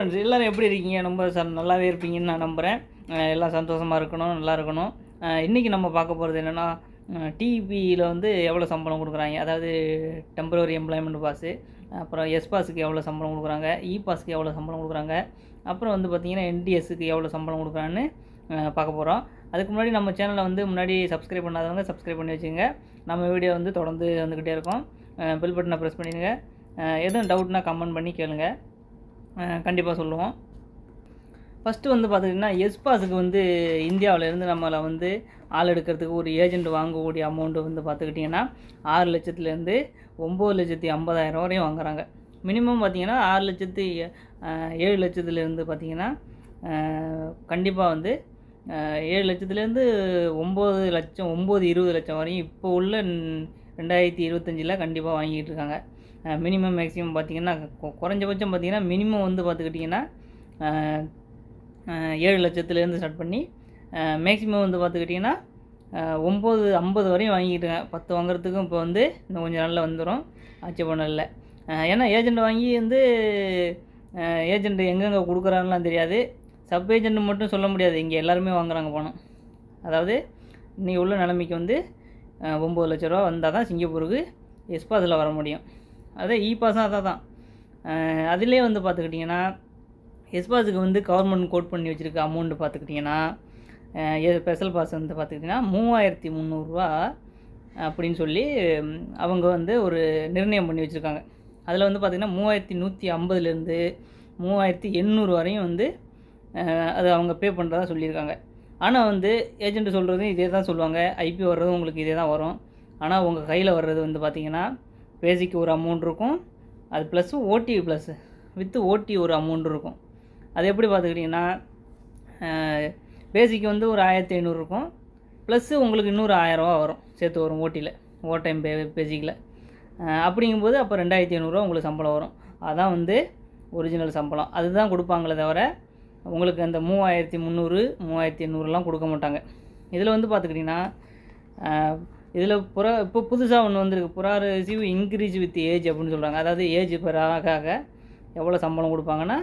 Friends, எல்லோரும் எப்படி இருக்கீங்க? ரொம்ப ச நல்லாவே இருப்பீங்கன்னு நான் நம்புகிறேன் எல்லாம் சந்தோஷமாக இருக்கணும் நல்லா இருக்கணும். இன்றைக்கி நம்ம பார்க்க போகிறது என்னென்னா டிபியில் வந்து எவ்வளோ சம்பளம் கொடுக்குறாங்க? அதாவது டெம்பரவரி எம்ப்ளாய்மெண்ட் பாஸு அப்புறம் எஸ் பாஸுக்கு எவ்வளோ சம்பளம் கொடுக்குறாங்க? E இ பாஸுக்கு எவ்வளோ சம்பளம் கொடுக்குறாங்க? அப்புறம் வந்து பார்த்திங்கன்னா என்டிஎஸ்க்கு எவ்வளோ சம்பளம் கொடுக்குறான்னு பார்க்க போகிறோம் அதுக்கு முன்னாடி நம்ம சேனலை வந்து முன்னாடி சப்ஸ்கிரைப் பண்ணாதவங்க சப்ஸ்கிரைப் பண்ணி வச்சுங்க நம்ம வீடியோ வந்து தொடர்ந்து வந்துக்கிட்டே இருக்கோம். பில் பட்டனை ப்ரெஸ் பண்ணிடுங்க. எதுவும் டவுட்னால் கமெண்ட் பண்ணி கேளுங்கள் கண்டிப்பாக சொல்லுவோம். ஃபஸ்ட்டு வந்து பார்த்துக்கிட்டிங்கன்னா எஸ்பாஸுக்கு வந்து இந்தியாவிலேருந்து நம்மளை வந்து ஆள் எடுக்கிறதுக்கு ஒரு ஏஜெண்ட் வாங்கக்கூடிய அமௌண்ட்டு வந்து பார்த்துக்கிட்டிங்கன்னா ஆறு லட்சத்துலேருந்து ஒம்பது லட்சத்தி ஐம்பதாயிரம் வரையும் வாங்குறாங்க. மினிமம் பார்த்தீங்கன்னா ஆறு லட்சத்து ஏழு லட்சத்துலேருந்து பார்த்தீங்கன்னா கண்டிப்பாக வந்து ஏழு லட்சத்துலேருந்து ஒம்பது லட்சம் ஒம்பது இருபது லட்சம் வரையும் இப்போ உள்ள ரெண்டாயிரத்தி இருபத்தஞ்சில் கண்டிப்பாக வாங்கிட்டு இருக்காங்க. மினிமம் மேக்ஸிமம் பார்த்தீங்கன்னா குறைஞ்சபட்சம் பார்த்திங்கன்னா மினிமம் வந்து பார்த்துக்கிட்டிங்கன்னா ஏழு லட்சத்துலேருந்து ஸ்டார்ட் பண்ணி மேக்ஸிமம் வந்து பார்த்துக்கிட்டிங்கன்னா ஒம்பது ஐம்பது வரையும் வாங்கிட்டுங்க பத்து வாங்குறதுக்கும் இப்போ வந்து இன்னும் கொஞ்சம் நாளில் வந்துடும் ஆட்சேபணம் ஏன்னா ஏஜெண்ட் வாங்கி வந்து ஏஜெண்ட் எங்கெங்கே கொடுக்குறாங்கலாம் தெரியாது. சப் ஏஜெண்ட் மட்டும் சொல்ல முடியாது. இங்கே எல்லாருமே வாங்குறாங்க பணம். அதாவது இன்றைக்கி உள்ள நிலைமைக்கு வந்து ஒம்பது லட்ச ரூபா வந்தால் தான் சிங்கப்பூருக்கு எஸ்பாஸில் வர முடியும். அதே இ பாஸும் அதான் தான் அதிலே வந்து பார்த்துக்கிட்டிங்கன்னா எஸ்பாஸுக்கு வந்து கவர்மெண்ட் கோட் பண்ணி வச்சுருக்க அமௌண்ட்டு பார்த்துக்கிட்டிங்கன்னா ஸ்பெஷல் பாஸ் வந்து பார்த்துக்கிட்டிங்கன்னா மூவாயிரத்தி முந்நூறுரூவா அப்படின்னு சொல்லி அவங்க வந்து ஒரு நிர்ணயம் பண்ணி வச்சுருக்காங்க. அதில் வந்து பார்த்திங்கன்னா மூவாயிரத்தி நூற்றி ஐம்பதுலேருந்து மூவாயிரத்தி எண்ணூறு வரையும் வந்து அது அவங்க பே பண்ணுறதா சொல்லியிருக்காங்க. ஆனால் வந்து ஏஜென்ட் சொல்கிறதும் இதே தான் சொல்லுவாங்க ஐபி வர்றதும் உங்களுக்கு இதே தான் வரும். ஆனால் உங்கள் கையில் வர்றது வந்து பார்த்திங்கன்னா பேசிக்கு ஒரு அமௌண்ட் இருக்கும். அது ப்ளஸ் ஓடி ப்ளஸ்ஸு வித்து ஓடி ஒரு அமௌண்ட் இருக்கும். அது எப்படி பார்த்துக்கிட்டிங்கன்னா பேசிக்கு வந்து ஒரு ஆயிரத்தி ஐநூறு இருக்கும். ப்ளஸ்ஸு உங்களுக்கு இன்னொரு ஆயிரரூவா வரும் சேர்த்து வரும் ஓட்டியில் ஓவர் டைம் பே பேசிக்கில் அப்படிங்கும்போது அப்போ ரெண்டாயிரத்தி ஐநூறுரூவா உங்களுக்கு சம்பளம் வரும். அதான் வந்து ஒரிஜினல் சம்பளம். அதுதான் கொடுப்பாங்களே தவிர உங்களுக்கு அந்த மூவாயிரத்தி முந்நூறு மூவாயிரத்தி எண்ணூறுலாம் கொடுக்க மாட்டாங்க. இதில் வந்து பார்த்துக்கிட்டிங்கன்னா இதில் புற இப்போ புதுசாக ஒன்று வந்திருக்கு. புறா ரிசீவ் இன்க்ரீஸ் வித் ஏஜ் அப்படின்னு சொல்கிறாங்க அதாவது ஏஜ் பெறாக எவ்வளோ சம்பளம் கொடுப்பாங்கன்னா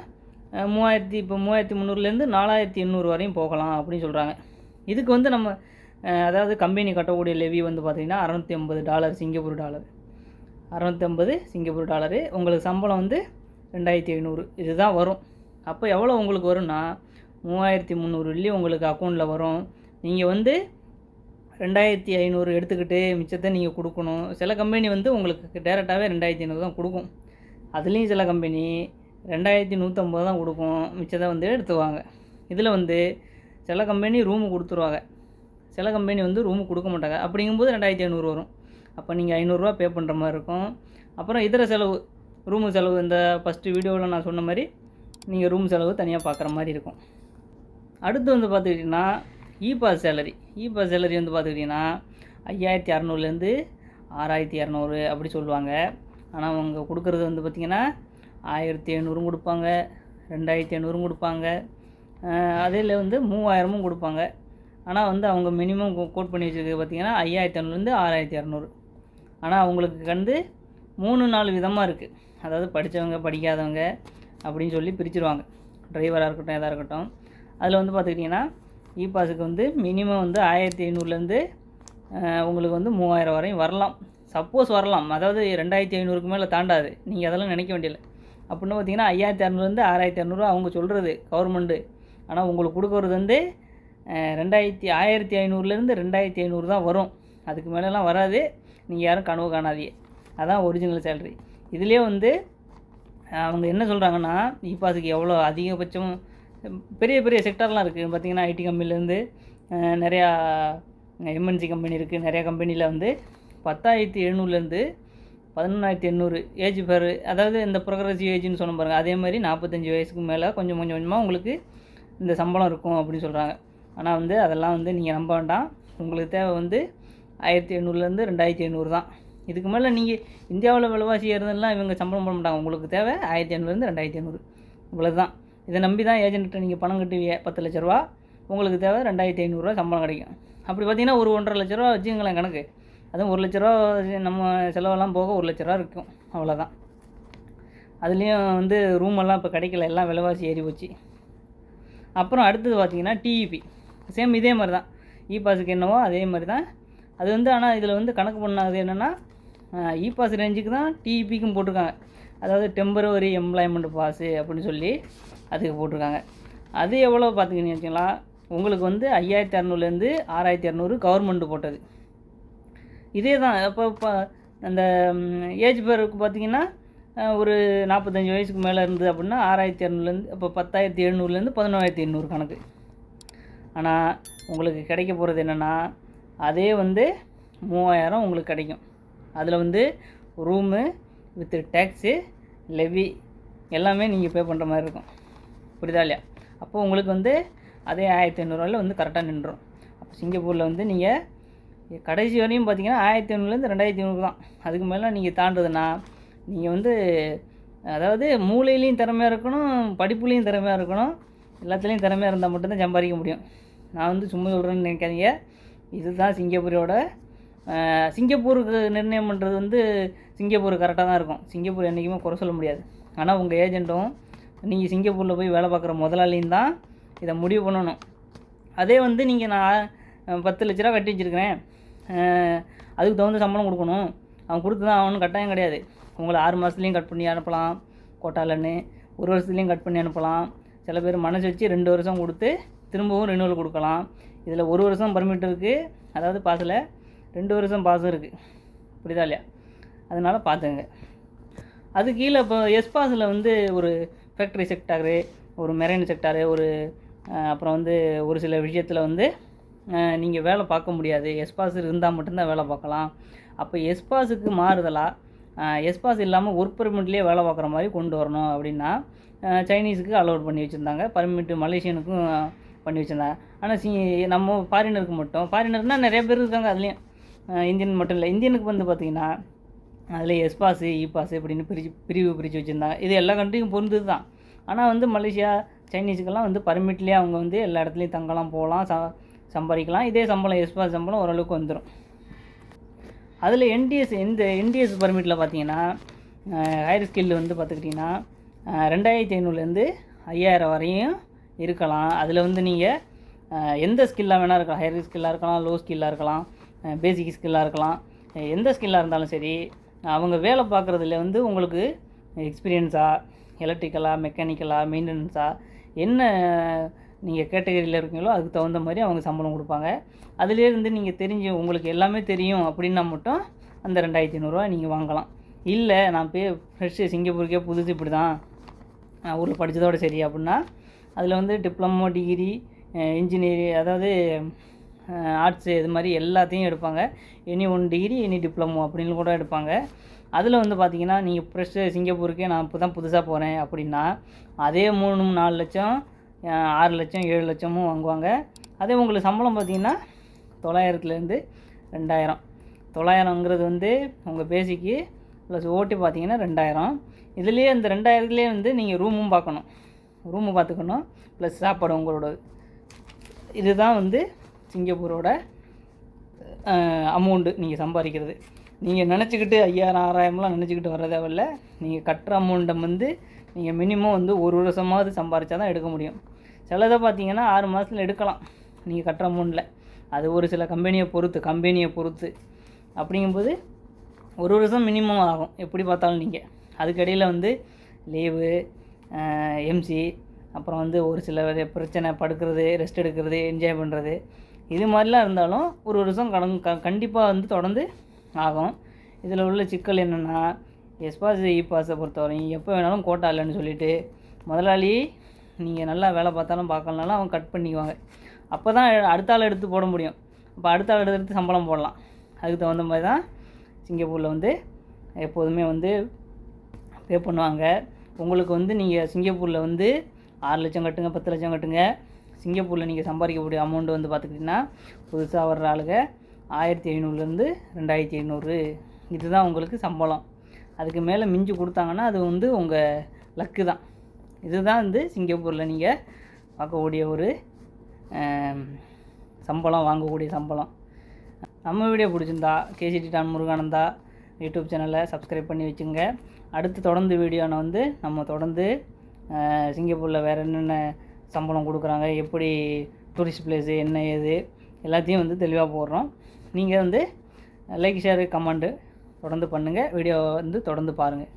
மூவாயிரத்தி இப்போ மூவாயிரத்தி முந்நூறுலேருந்து நாலாயிரத்தி எண்ணூறு வரையும் போகலாம் அப்படின்னு சொல்கிறாங்க இதுக்கு வந்து நம்ம அதாவது கம்பெனி கட்டக்கூடிய லெவி வந்து பார்த்திங்கன்னா அறநூற்றி ஐம்பது டாலர் சிங்கப்பூர் டாலர் அறநூற்றி ஐம்பது சிங்கப்பூர் டாலரு உங்களுக்கு சம்பளம் வந்து ரெண்டாயிரத்தி ஐநூறு. இதுதான் வரும். அப்போ எவ்வளோ உங்களுக்கு வரும்னா மூவாயிரத்தி முந்நூறு வெள்ளி உங்களுக்கு அக்கௌண்ட்டில் வரும். நீங்கள் வந்து ரெண்டாயிரத்தி ஐநூறு எடுத்துக்கிட்டு மிச்சத்தை நீங்கள் கொடுக்கணும். சில கம்பெனி வந்து உங்களுக்கு டேரெக்டாகவே ரெண்டாயிரத்தி ஐநூறு தான் கொடுக்கும். அதுலேயும் சில கம்பெனி ரெண்டாயிரத்தி நூற்றம்பது தான் கொடுக்கும். மிச்சத்தை வந்து எடுத்துவாங்க. இதில் வந்து சில கம்பெனி ரூமு கொடுத்துருவாங்க. சில கம்பெனி வந்து ரூமு கொடுக்க மாட்டாங்க. அப்படிங்கும்போது ரெண்டாயிரத்தி ஐநூறு வரும். அப்போ நீங்கள் ஐநூறுரூவா பே பண்ணுற மாதிரி இருக்கும். அப்புறம் இதர செலவு ரூமு செலவு இந்த ஃபஸ்ட்டு வீடியோவில் நான் சொன்ன மாதிரி நீங்கள் ரூம் செலவு தனியாக பார்க்குற மாதிரி இருக்கும். அடுத்து வந்து பார்த்துக்கிட்டிங்கன்னா E pass salary E pass salary வந்து பார்த்துக்கிட்டிங்கன்னா ஐயாயிரத்தி அறநூறுலேருந்து ஆறாயிரத்தி இரநூறு அப்படி சொல்லுவாங்க. ஆனால் அவங்க கொடுக்குறது வந்து பார்த்திங்கன்னா ஆயிரத்தி ஐநூறும் கொடுப்பாங்க ரெண்டாயிரத்தி ஐநூறும் கொடுப்பாங்க. அதில் வந்து மூவாயிரமும் கொடுப்பாங்க. ஆனால் வந்து அவங்க மினிமம் கோட் பண்ணி வச்சுருக்கிறது பார்த்திங்கன்னா ஐயாயிரத்தி ஐநூறுலேருந்து ஆறாயிரத்தி இரநூறு. ஆனால் அவங்களுக்கு வந்து மூணு நாலு விதமாக இருக்குது அதாவது படித்தவங்க படிக்காதவங்க அப்படின்னு சொல்லி பிரிச்சுருவாங்க. டிரைவராக இருக்கட்டும் எதாக இருக்கட்டும். அதில் வந்து பார்த்துக்கிட்டிங்கன்னா இ பாஸுக்கு வந்து மினிமம் வந்து ஆயிரத்தி ஐநூறுலேருந்து உங்களுக்கு வந்து மூவாயிரம் வரையும் வரலாம். சப்போஸ் வரலாம். அதாவது ரெண்டாயிரத்தி ஐநூறுக்கு மேலே தாண்டாது. நீங்கள் அதெல்லாம் நினைக்க வேண்டியதில்லை. அப்படின்னு பார்த்தீங்கன்னா ஐயாயிரத்தி அறநூறுலேருந்து ஆறாயிரத்தி இரநூறுவா அவங்க சொல்கிறது கவர்மெண்ட்டு ஆனால் உங்களுக்கு கொடுக்குறது வந்து ரெண்டாயிரத்தி ஆயிரத்தி ஐநூறுலேருந்து ரெண்டாயிரத்தி ஐநூறு தான் வரும். அதுக்கு மேலெலாம் வராது. நீங்கள் யாரும் கனவு காணாதீங்க. அதான் ஒரிஜினல் சேலரி இதுலேயே வந்து அவங்க என்ன சொல்கிறாங்கன்னா இ பாஸுக்கு எவ்வளோ அதிகபட்சம் பெரிய பெரிய செக்டர்லாம் இருக்குது பார்த்திங்கன்னா ஐடி கம்பெனிலேருந்து நிறையா எம்என்சி கம்பெனி இருக்குது நிறையா கம்பெனியில் வந்து பத்தாயிரத்தி எழுநூறுலேருந்து பதினொன்றாயிரத்தி எண்ணூறு ஏஜ் பேர் அதாவது இந்த ப்ரோக்ரஸிவ் ஏஜ்னு சொன்ன பாருங்கள் அதே மாதிரி நாற்பத்தஞ்சு வயசுக்கு மேலே கொஞ்சம் கொஞ்சம் கொஞ்சமாக உங்களுக்கு இந்த சம்பளம் இருக்கும் அப்படின்னு சொல்கிறாங்க ஆனால் வந்து அதெல்லாம் வந்து நீங்கள் நம்ப வேண்டாம். உங்களுக்கு தேவை வந்து ஆயிரத்தி எண்ணூறுலேருந்து ரெண்டாயிரத்தி ஐநூறு தான். இதுக்கு மேலே நீங்கள் இந்தியாவில் விலைவாசி ஏறுதெல்லாம் இவங்க சம்பளம் போட மாட்டாங்க. உங்களுக்கு தேவை ஆயிரத்தி ஐநூறுலேருந்து ரெண்டாயிரத்தி ஐநூறு. இவ்வளோ தான் இதை நம்பி தான் ஏஜென்ட்டு நீங்கள் பணம் கட்டுவீங்க பத்து லட்ச ரூபா. உங்களுக்கு தேவை ரெண்டாயிரத்தி ஐநூறுரூவா சம்பளம் கிடைக்கும். அப்படி பார்த்தீங்கன்னா ஒரு ஒன்றரை லட்ச ரூபா வச்சுங்களேன் கணக்கு. அதுவும் ஒரு லட்ச ரூபா நம்ம செலவெல்லாம் போக ஒரு லட்ச ரூபா இருக்கும். அவ்வளோதான் அதுலேயும் வந்து ரூமெல்லாம் இப்போ கிடைக்கல. எல்லாம் விலைவாசி ஏறி போச்சு. அப்புறம் அடுத்தது பார்த்தீங்கன்னா டிஇபி சேம் இதே மாதிரி தான் இ பாஸுக்கு என்னவோ அதே மாதிரி தான் அது வந்து ஆனால் இதில் வந்து கணக்கு பண்ணாது என்னென்னா இ பாஸ் ரேஞ்சுக்கு தான் டிஇபிக்கும் போட்டிருக்காங்க. அதாவது டெம்பரவரி எம்ப்ளாய்மெண்ட் பாஸு அப்படின்னு சொல்லி அதுக்கு போட்டிருக்காங்க. அது எவ்வளோ பார்த்தீங்கன்னு வச்சுங்களா உங்களுக்கு வந்து ஐயாயிரத்தி இரநூறுலேருந்து ஆறாயிரத்தி இரநூறு கவர்மெண்ட்டு போட்டது. இதே தான் அப்போ இப்போ அந்த ஏஜ் பேருக்கு பார்த்தீங்கன்னா ஒரு நாற்பத்தஞ்சு வயசுக்கு மேலே இருந்தது அப்படின்னா ஆறாயிரத்தி இரநூறுலேருந்து இப்போ பத்தாயிரத்தி எழுநூறுலேருந்து பதினோராயிரத்தி எண்ணூறு கணக்கு. ஆனால் உங்களுக்கு கிடைக்க போகிறது என்னென்னா அதே வந்து மூவாயிரம் உங்களுக்கு கிடைக்கும். அதில் வந்து ரூமு வித் டேக்ஸு லெவி எல்லாமே நீங்கள் பே பண்ணுற மாதிரி இருக்கும். புரியுதா இல்லையா? அப்போது உங்களுக்கு வந்து அதே ஆயிரத்தி ஐநூறுரூவாயில் வந்து கரெக்டாக நின்றுடும் அப்போ சிங்கப்பூரில் வந்து நீங்கள் கடைசி வரையும் பார்த்தீங்கன்னா ஆயிரத்தி ஐநூறுலேருந்து ரெண்டாயிரத்தி ஐநூறு தான். அதுக்கு மேலே நீங்கள் தாண்டுதுன்னா நீங்கள் வந்து அதாவது மூளையிலையும் திறமையாக இருக்கணும் படிப்புலேயும் திறமையாக இருக்கணும் எல்லாத்துலேயும் திறமையாக இருந்தால் மட்டும்தான் சம்பாதிக்க முடியும். நான் வந்து சும்மா சொல்கிறேன்னு நினைக்காதீங்க. இதுதான் சிங்கப்பூரோட சிங்கப்பூருக்கு நிர்ணயம் பண்ணுறது வந்து சிங்கப்பூர் கரெக்டாக தான் இருக்கும். சிங்கப்பூர் என்றைக்குமே குறை சொல்ல முடியாது. ஆனால் உங்கள் ஏஜென்ட்டும் நீங்கள் சிங்கப்பூரில் போய் வேலை பார்க்குற முதலாளியும் தான் இதை முடிவு பண்ணணும். அதே வந்து நீங்கள் நான் பத்து லட்ச ரூபா கட்டி வச்சுருக்கிறேன். அதுக்கு தகுந்த சம்பளம் கொடுக்கணும். அவன் கொடுத்து தான் அவனும் கட்டாயம் கிடையாது. உங்களை ஆறு மாதத்துலேயும் கட் பண்ணி அனுப்பலாம் கோட்டாலன்னு. ஒரு வருஷத்துலேயும் கட் பண்ணி அனுப்பலாம். சில பேர் மனசு வச்சு ரெண்டு வருஷம் கொடுத்து திரும்பவும் ரினுவல் கொடுக்கலாம். இதில் ஒரு வருஷம் பர்மிட் இருக்குது அதாவது பாஸில் ரெண்டு வருஷம் பாஸும் இருக்குது புரியுதா இல்லையா? அதனால் பார்த்துங்க அது கீழே இப்போ எஸ் பாஸில் வந்து ஒரு ஃபேக்ட்ரி செக்டாரு ஒரு மெரைன் செக்டாரு ஒரு அப்புறம் வந்து ஒரு சில விஷயத்தில் வந்து நீங்கள் வேலை பார்க்க முடியாது. எஸ் பாஸ் இருந்தால் மட்டும்தான் வேலை பார்க்கலாம். அப்போ எஸ் பாஸுக்கு மாறுதலாக எஸ் பாஸ் இல்லாமல் ஒர்க் பர்மிட்லேயே வேலை பார்க்குற மாதிரி கொண்டு வரணும் அப்படின்னா சைனீஸுக்கு அலோட் பண்ணி வச்சுருந்தாங்க. பர்மிட் மலேசியனுக்கும் பண்ணி வச்சுருந்தாங்க. ஆனால் சி நம்ம ஃபாரினருக்கு மட்டும் ஃபாரினர்னால் நிறைய பேர் இருக்காங்க அதுலேயும். இந்தியன் மட்டும் இல்லை இந்தியனுக்கு வந்து பார்த்திங்கன்னா அதில் S pass E e pass இப்படின்னு பிரிச்சு பிரிவு பிரித்து வச்சுருந்தாங்க. இது எல்லா கண்ட்ரிக்கும் பொருந்தது தான் ஆனால் வந்து மலேசியா சைனீஸுக்கெல்லாம் வந்து பர்மிட்லேயே அவங்க வந்து எல்லா இடத்துலையும் தங்கலாம் போகலாம் ச சம்பாதிக்கலாம். இதே சம்பளம் எஸ் பாஸ் சம்பளம் ஓரளவுக்கு வந்துடும் அதில் என்டிஎஸ் இந்த என்டிஎஸ் பர்மிட்டில் பார்த்தீங்கன்னா ஹையர் ஸ்கில் வந்து பார்த்துக்கிட்டிங்கன்னா ரெண்டாயிரத்தி ஐநூறுலேருந்து ஐயாயிரம் வரையும் இருக்கலாம். அதில் வந்து நீங்கள் எந்த ஸ்கில்லாக வேணால் இருக்கலாம். ஹையர் ஸ்கில்லாக இருக்கலாம் லோ ஸ்கில்லாக இருக்கலாம். பேசிக் ஸ்கில்லாக இருக்கலாம். எந்த ஸ்கில்லாக இருந்தாலும் சரி அவங்க வேலை பார்க்குறதுல வந்து உங்களுக்கு எக்ஸ்பீரியன்ஸா எலக்ட்ரிக்கலாக மெக்கானிக்கலாக மெயின்டெனன்ஸாக என்ன நீங்கள் கேட்டகரியில் இருக்கீங்களோ அதுக்கு தகுந்த மாதிரி அவங்க சம்பளம் கொடுப்பாங்க. அதுலேருந்து நீங்கள் தெரிஞ்சு உங்களுக்கு எல்லாமே தெரியும் அப்படின்னா மட்டும் அந்த ரெண்டாயிரத்தி ஐநூறுரூவா நீங்கள் வாங்கலாம். இல்லை நான் போய் ஃப்ரெஷ்ஷு சிங்கப்பூருக்கே புதுசு இப்படி தான் ஊரில் படித்ததோட சரி அப்படின்னா அதில் வந்து டிப்ளமோ டிகிரி இன்ஜினியரிங் அதாவது ஆர்ட்ஸு இது மாதிரி எல்லாத்தையும் எடுப்பாங்க. Any one degree any diploma அப்படின்னு கூட எடுப்பாங்க. அதில் வந்து பார்த்தீங்கன்னா நீங்கள் ஃப்ரெஷ்ஷு சிங்கப்பூருக்கே நான் இப்போ தான் புதுசாக போகிறேன் அப்படின்னா அதே மூணு நாலு லட்சம் ஆறு லட்சம் ஏழு லட்சமும் வாங்குவாங்க. அதே உங்களுக்கு சம்பளம் பார்த்தீங்கன்னா தொள்ளாயிரத்துலேருந்து ரெண்டாயிரம். தொள்ளாயிரங்கிறது வந்து உங்கள் பேசிக்கு ப்ளஸ் ஓட்டி பார்த்தீங்கன்னா ரெண்டாயிரம். இதுலேயே இந்த ரெண்டாயிரத்துலேயே வந்து நீங்கள் ரூமும் பார்க்கணும் ரூமு பார்த்துக்கணும் ப்ளஸ் சாப்பாடு உங்களோட இதுதான் வந்து சிங்கப்பூரோட அமௌண்ட்டு நீங்கள் சம்பாதிக்கிறது. நீங்கள் நினச்சிக்கிட்டு ஐயாயிரம் ஆறாயிரம்லாம் நினச்சிக்கிட்டு வர தேவையில்ல. நீங்கள் கட்டுற அமௌண்ட்டை வந்து நீங்கள் மினிமம் வந்து ஒரு வருஷமாவது சம்பாரிச்சா தான் எடுக்க முடியும். சிலதை பார்த்தீங்கன்னா ஆறு மாதத்தில் எடுக்கலாம். நீங்கள் கட்டுற அமௌண்ட்டில் அது ஒரு சில கம்பெனியை பொறுத்து கம்பெனியை பொறுத்து. அப்படிங்கும்போது ஒரு வருஷம் மினிமம் ஆகும். எப்படி பார்த்தாலும் நீங்கள் அதுக்கடையில் வந்து லீவு எம்சி அப்புறம் வந்து ஒரு சில பிரச்சனை படுக்கிறது ரெஸ்ட் எடுக்கிறது என்ஜாய் பண்ணுறது இது மாதிரிலாம் இருந்தாலும் ஒரு வருஷம் கடன் க கண்டிப்பாக வந்து தொடர்ந்து ஆகும். இதில் உள்ள சிக்கல் என்னென்னா எஸ் பாஸ் இ பாஸை பொறுத்தவரையும் எப்போ வேணாலும் கோட்டா இல்லைன்னு சொல்லிவிட்டு முதலாளி நீங்கள் நல்லா வேலை பார்த்தாலும் பார்க்கலனாலும் அவங்க கட் பண்ணிக்குவாங்க. அப்போ தான் அடுத்த ஆள் எடுத்து போட முடியும். அப்போ அடுத்த ஆள் எடுத்து சம்பளம் போடலாம். அதுக்கு தகுந்த மாதிரி தான் சிங்கப்பூரில் வந்து எப்போதுமே வந்து பே பண்ணுவாங்க. உங்களுக்கு வந்து நீங்கள் சிங்கப்பூரில் வந்து ஆறு லட்சம் கட்டுங்க பத்து லட்சம் கட்டுங்க. சிங்கப்பூரில் நீங்கள் சம்பாதிக்கக்கூடிய அமௌண்ட் வந்து பார்த்துக்கிட்டிங்கன்னா புதுசாக வர்ற ஆளுங்க ஆயிரத்தி ஐநூறுலேருந்து ரெண்டாயிரத்தி ஐநூறு. இதுதான் உங்களுக்கு சம்பளம். அதுக்கு மேலே மிஞ்சி கொடுத்தாங்கன்னா அது வந்து உங்கள் லக்கு தான். இதுதான் வந்து சிங்கப்பூரில் நீங்கள் பார்க்கக்கூடிய ஒரு சம்பளம் வாங்கக்கூடிய சம்பளம். நம்ம வீடியோ பிடிச்சிருந்தா கேசிடி டான் முருகானந்தா யூடியூப் சேனலை சப்ஸ்கிரைப் பண்ணி வச்சுங்க. அடுத்து தொடர்ந்து வீடியோனை வந்து நம்ம தொடர்ந்து சிங்கப்பூரில் வேறு என்னென்ன சம்பளம் கொடுக்குறாங்க எப்படி டூரிஸ்ட் பிளேஸு என்ன ஏது எல்லாத்தையும் வந்து தெளிவாக போடுறோம். நீங்கள் வந்து லைக் ஷேர் கமெண்ட்டு தொடர்ந்து பண்ணுங்கள் வீடியோ வந்து தொடர்ந்து பாருங்கள்